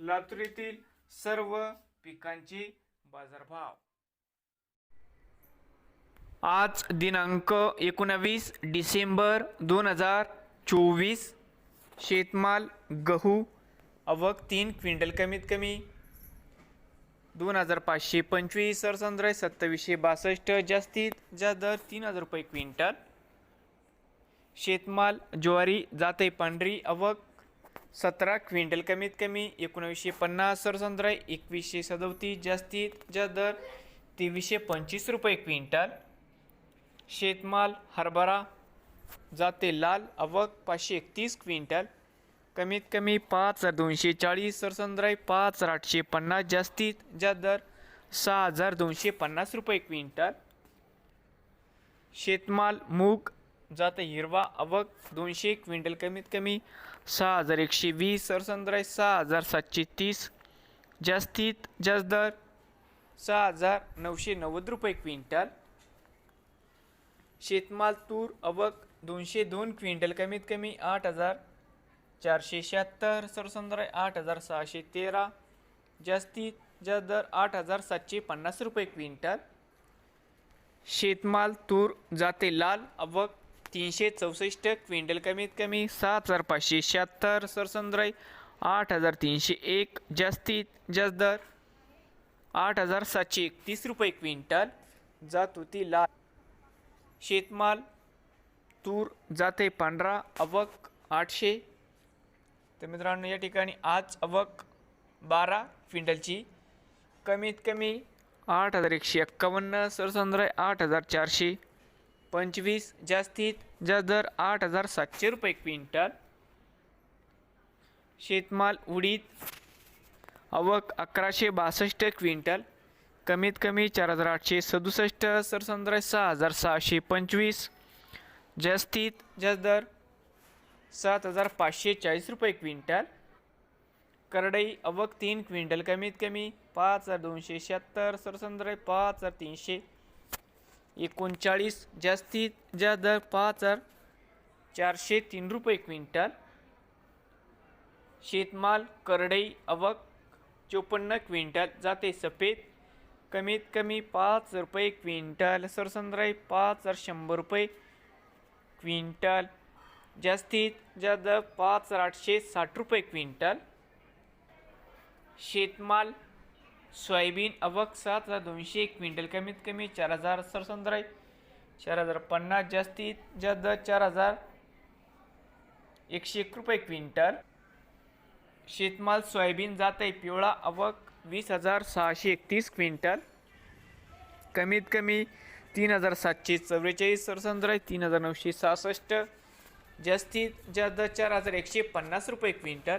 लातूर येथील सर्व पिकांची बाजारभाव. आज दिनांक एकोणावीस डिसेंबर दोन हजार चोवीस. शेतमाल गहू अवक तीन क्विंटल कमीत कमी. दोन हजार पाचशे पंचवीस सरसंद्र सत्तावीसशे बासष्ट जास्तीत जास्त दर तीन हजार रुपये क्विंटल. शेतमाल ज्वारी जाते पांढरी अवक सतरा क्विंटल कमीत कमी एकोणावीसशे पन्नास सरसंद्र एकवीसशे सदोतीस जास्तीत जास्त दर तेवीसशे पंचवीस रुपये क्विंटल. शेतमाल हरभरा जाते लाल अवक पाचशे एकतीस क्विंटल. कमीत कमी पाच हजार दोनशे चाळीस सरसंद्राई पाच हजार आठशे पन्नास जास्तीत जास्त दर सहा हजार दोनशे पन्नास रुपये क्विंटल. शेतमाल मूग जात. हिरवा अवक दोनशे क्विंटल कमीत कमी सहा हजार एकशे वीस सरसंद्राय सहा हजार सातशे तीस जास्तीत जास्त दर सहा हजार नऊशे नव्वद रुपये क्विंटल. शेतमाल तूर अवक दोनशे दोन क्विंटल कमीत कमी आठ हजार चारशे शहात्तर सरसंद्राय आठ हजार सहाशे तेरा जास्तीत जास्त दर आठ हजार सातशे पन्नास रुपये क्विंटल. शेतमाल तूर जाते लाल अवक तीनशे चौसष्ट क्विंटल कमीत कमी सात हजार पाचशे शहात्तर सरसंद्राई आठ हजार तीनशे एक जास्तीत जास्त दर आठ हजार सातशे एकतीस रुपये क्विंटल. जात होती लाल. शेतमाल तूर जाते पांढरा अवक आठशे. तर मित्रांनो या ठिकाणी आज अवक बारा क्विंटलची. कमीत कमी आठ हजार एकशे एक्कावन्न सरसंद्राय आठ हजार चारशे. पंचवीस जास्तीत जास्त दर आठ हजार सातशे रुपये क्विंटल. शेतमाल उडीद अवक अकराशे बासष्ट क्विंटल. कमीत कमी चार हजार आठशे सदुसष्ट सरसंद्र सहा हजार सहाशे पंचवीस. जास्तीत जास्त दर सात हजार पाचशे चाळीस रुपये क्विंटल. करडई अवक तीन क्विंटल. कमीत कमी पाच हजार दोनशे शहात्तर सरसंद्र पाच हजार तीनशे एकोणचाळीस जास्तीत जास्त दर पाच हजार चारशे तीन रुपये क्विंटल. शेतमाल करडई अवक चोपन्न क्विंटल जाते सफेद कमीत कमी पाच रुपये क्विंटल सरसंद्राई पाच हजार शंभर रुपये क्विंटल जास्तीत जास्त पाच हजार आठशे साठ रुपये क्विंटल. शेतमाल सोयाबीन अवक सात हजार दोनशे एक क्विंटल. कमीत कमी चार हजार सरसंद्राई चार हजार पन्नास जास्तीत जास्त चार हजार एकशे एक रुपये क्विंटल. शेतमाल सोयाबीन जात आहे पिवळा अवक वीस हजार सहाशे एकतीस क्विंटल. कमीत कमी तीन हजार सातशे चव्वेचाळीस सरसंद्राई तीन हजार नऊशे सहासष्ट. जास्तीत जास्त चार हजार एकशे पन्नास रुपये क्विंटल.